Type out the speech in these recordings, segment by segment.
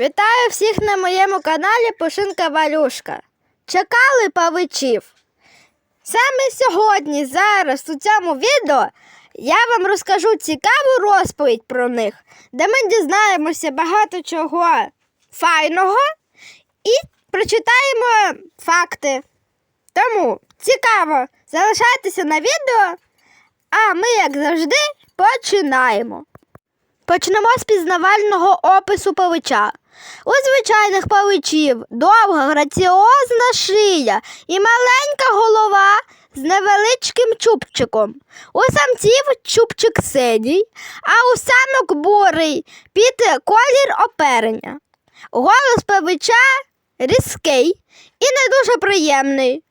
Вітаю всіх на моєму каналі Пушинка Валюшка. Чекали павичів. Саме сьогодні, зараз у цьому відео я вам розкажу цікаву розповідь про них, де ми дізнаємося багато чого файного і прочитаємо факти. Тому цікаво, залишайтеся на відео, а ми, як завжди, починаємо. Почнемо з пізнавального опису павича. У звичайних павичів довга граціозна шия і маленька голова з невеличким чубчиком. У самців чубчик синій, а у самок бурий під колір оперення. Голос павича різкий і не дуже приємний.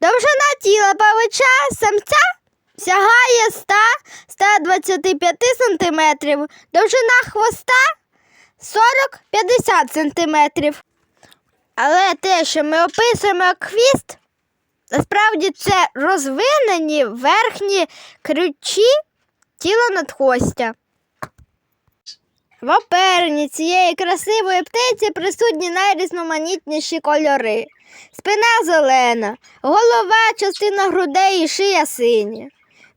Довжина тіла павича самця сягає 100-125 см, довжина хвоста 40-50 см. Але те, що ми описуємо як хвіст, насправді це розвинені верхні крючі тіла надхвостя. В оперенні цієї красивої птиці присутні найрізноманітніші кольори. Спина зелена, голова, частина грудей і шия сині.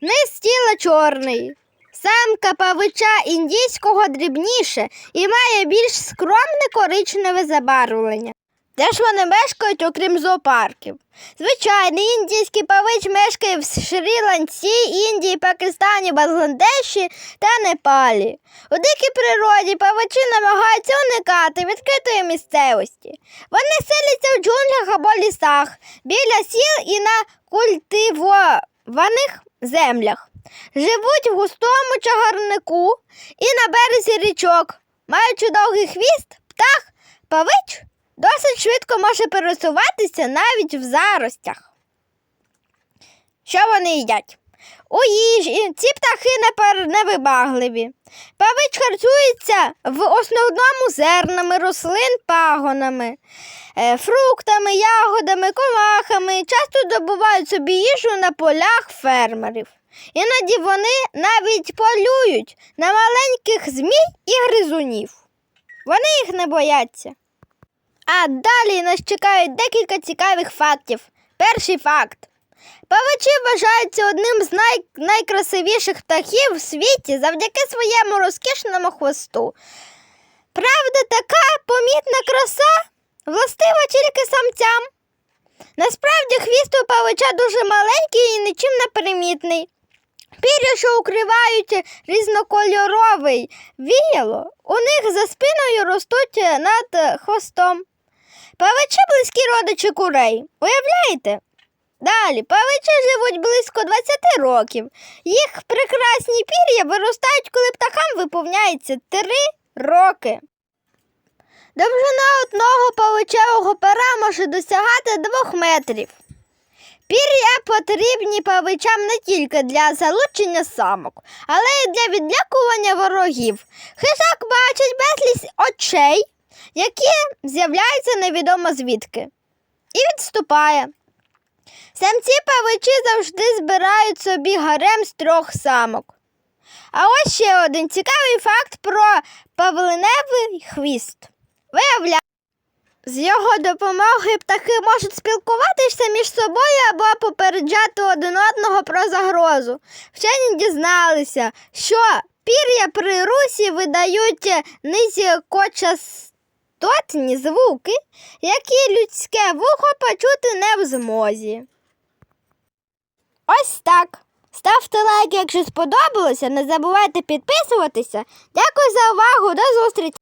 Низ тіла чорний. Самка павича індійського дрібніше і має більш скромне коричневе забарвлення. Де ж вони мешкають, окрім зоопарків? Звичайний індійський павич мешкає в Шрі-Ланці, Індії, Пакистані, Бангладеші та Непалі. У дикій природі павичі намагаються уникати відкритої місцевості. Вони селяться в джунглях або лісах, біля сіл і на культивованих землях. Живуть в густому чагарнику і на березі річок. Маючи довгий хвіст, птах, павич досить швидко може пересуватися навіть в заростях. Що вони їдять? У їжі ці птахи невибагливі. Павич харчується в основному зернами рослин, пагонами, е, фруктами, ягодами, комахами. Часто добувають собі їжу на полях фермерів. Іноді вони навіть полюють на маленьких змій і гризунів. Вони їх не бояться. А далі нас чекають декілька цікавих фактів. Перший факт. Павичі вважаються одним з най... найкрасивіших птахів в світі завдяки своєму розкішному хвосту. Правда, така помітна краса властива тільки самцям. Насправді хвіст у павича дуже маленький і нічим не примітний. Пір'я, що укривають різнокольоровий віяло, у них за спиною ростуть над хвостом. Павичі близькі родичі курей. Уявляєте? Далі, павичі живуть близько 20 років. Їх прекрасні пір'я виростають, коли птахам виповняється 3 роки. Довжина одного павичевого пера може досягати 2 метрів. Пір'я потрібні павичам не тільки для залучення самок, але й для відлякування ворогів. Хижак бачить безліч очей, які з'являються невідомо звідки, і відступає. Самці павичі завжди збирають собі гарем з трьох самок. А ось ще один цікавий факт про павлиневий хвіст. Виявляється, з його допомогою птахи можуть спілкуватися між собою або попереджати один одного про загрозу. Вчені дізналися, що пір'я при русі видають низькочастотні звуки, які людське вухо почути не в змозі. Так. Ставте лайк, якщо сподобалося. Не забувайте підписуватися. Дякую за увагу. До зустрічі!